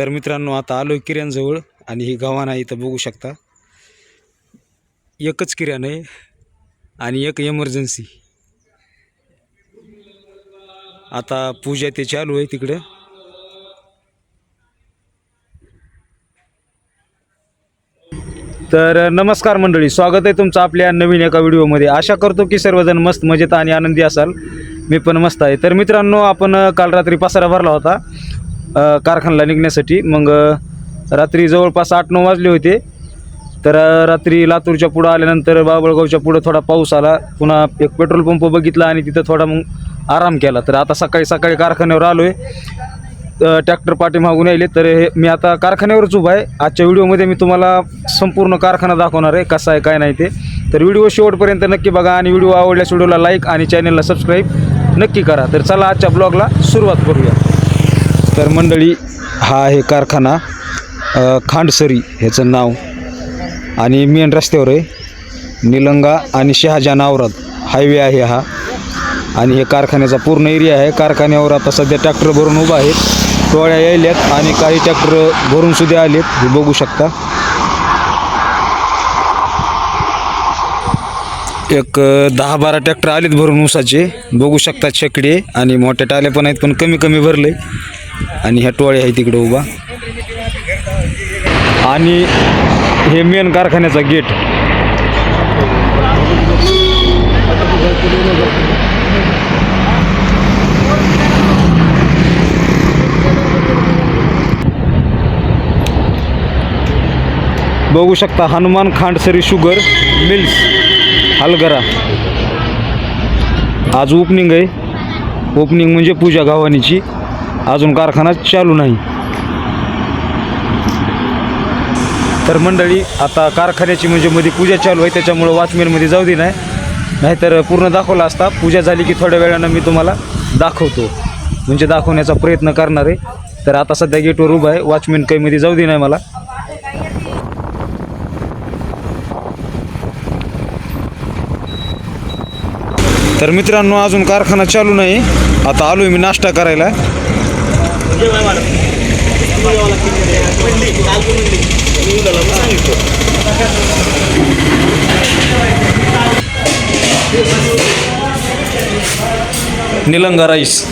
तर मित्रांनो आता आलो आहे किऱ्यांजवळ आणि ही गव्हाण इथं बघू शकता. एकच किराण आहे आणि एक एमर्जन्सी आता पूजा ते चालू आहे तिकडं. तर नमस्कार मंडळी स्वागत आहे तुमचं आपल्या नवीन एका व्हिडिओमध्ये. आशा करतो की सर्वजण मस्त मजेत आणि आनंदी असाल. मी पण मस्त आहे. तर मित्रांनो आपण काल रात्री पसारा भरला होता. कारखान्याला निघण्यासाठी. मग रात्री जवळपास आठ नऊ वाजले होते. तर रात्री लातूरच्या पुढं आल्यानंतर बाबळगावच्या पुढं थोडा पाऊस आला. पुन्हा एक पेट्रोल पंप बघितला आणि तिथं थोडा मग आराम केला. तर आता सकाळी सकाळी कारखान्यावर आलो आहे ट्रॅक्टर पाठीमागून यायले तर हे मी आता कारखान्यावरच उभा आहे. आजच्या व्हिडिओमध्ये मी तुम्हाला संपूर्ण कारखाना दाखवणार आहे. कसा आहे काय नाही ते. तर व्हिडिओ शेवटपर्यंत नक्की बघा आणि व्हिडिओ आवडल्यास व्हिडिओला लाईक आणि चॅनलला सबस्क्राईब नक्की करा. तर चला आजच्या ब्लॉगला सुरुवात करूया. तर मंडळी हा आहे कारखाना खांडसरी ह्याचं नाव. आणि मेन रस्त्यावर आहे निलंगा आणि शहाजहान आवरात. हायवे आहे हा. आणि हे कारखान्याचा पूर्ण एरिया आहे. कारखान्यावर आता सध्या ट्रॅक्टर भरून उभा आहेत. टोळ्या यायल्यात आणि काही ट्रॅक्टर भरून सुद्धा आलेत. हे बघू शकता. एक दहा बारा ट्रॅक्टर आलेत भरून ऊसाचे. बघू शकता छकडे आणि मोठ्या टाले पण आहेत पण कमी कमी भरले आणि ह्या टोळ्या आहे तिकडे उभा. आणि हे मेन कारखान्याचा गेट बघू शकता हनुमान खांडसरी शुगर मिल्स हलगरा. आज ओपनिंग आहे. ओपनिंग म्हणजे पूजा गावानीची. अजून कारखाना चालू नाही. तर मंडळी आता कारखान्याची म्हणजे मध्ये पूजा चालू आहे त्याच्यामुळं वॉचमेनमध्ये जाऊ दे नाही. नाहीतर पूर्ण दाखवला असता. पूजा झाली की थोड्या वेळानं मी तुम्हाला दाखवतो. म्हणजे दाखवण्याचा प्रयत्न करणार आहे. तर आता सध्या गेटवर उभा आहे. वॉचमॅन काही मध्ये जाऊ दे नाही मला. तर मित्रांनो अजून कारखाना चालू नाही. आता आलो मी नाश्ता करायला. निलंगा राईस.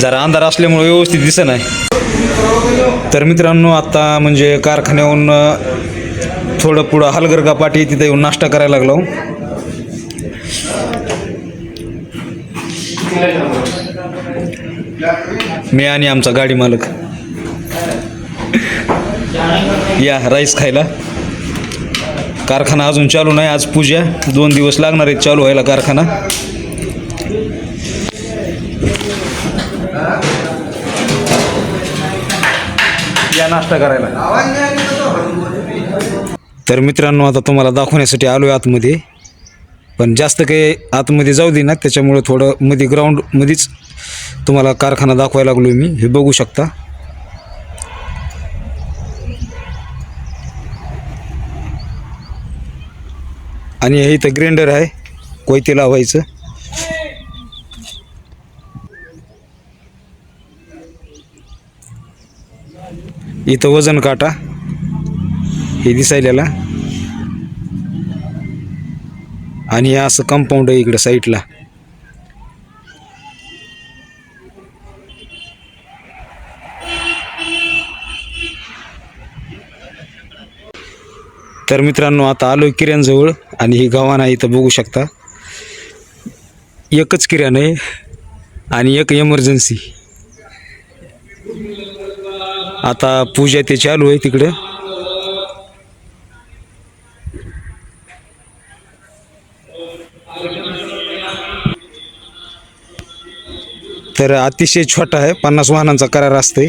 जरा अंधार असल्यामुळे व्यवस्थित दिसत नाही. तर मित्रांनो आता म्हणजे कारखान्याहून थोडं पुढं हलगर्गा पाठी तिथे येऊन नाश्ता करायला लागलो. मी आणि आमचा गाडी मालक. या राईस खायला. कारखाना अजून चालू नाही आज पूजा. दोन दिवस लागणार आहेत चालू व्हायला कारखाना. या नाश्ता करायला. तर मित्रांनो आता तुम्हाला दाखवण्यासाठी आलो आहे आतमध्ये. पण जास्त काही आतमध्ये जाऊ दे ना त्याच्यामुळं थोडं मध्ये ग्राउंडमध्येच तुम्हाला कारखाना दाखवायला लागलो मी. हे बघू शकता. आणि हे इथं ग्रेंडर आहे. कोयते लावायचं. इथं वजन काटा. हे दिसायला आणि हे असं कंपाऊंड आहे इकडं साईडला तर मित्रांनो आता आलो किऱ्यांजवळ आणि ही गव्हाण आहे इथं बघू शकता. एकच किराण आहे आणि एक एमर्जन्सी आता पूजा ते चालू आहे तिकडं. तर अतिशय छोटा आहे पन्नास वाहनांचा करार असते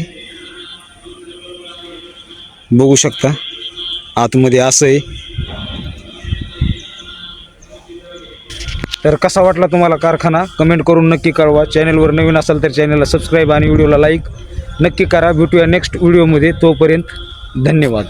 बघू शकता आतमध्ये असं आहे. तर कसा वाटला तुम्हाला कारखाना? कमेंट करून नक्की कळवा. चॅनलवर नवीन असाल तर चॅनलला सबस्क्राईब आणि व्हिडिओला लाईक नक्की करा. भेटूया नेक्स्ट व्हिडिओमध्ये. तोपर्यंत धन्यवाद.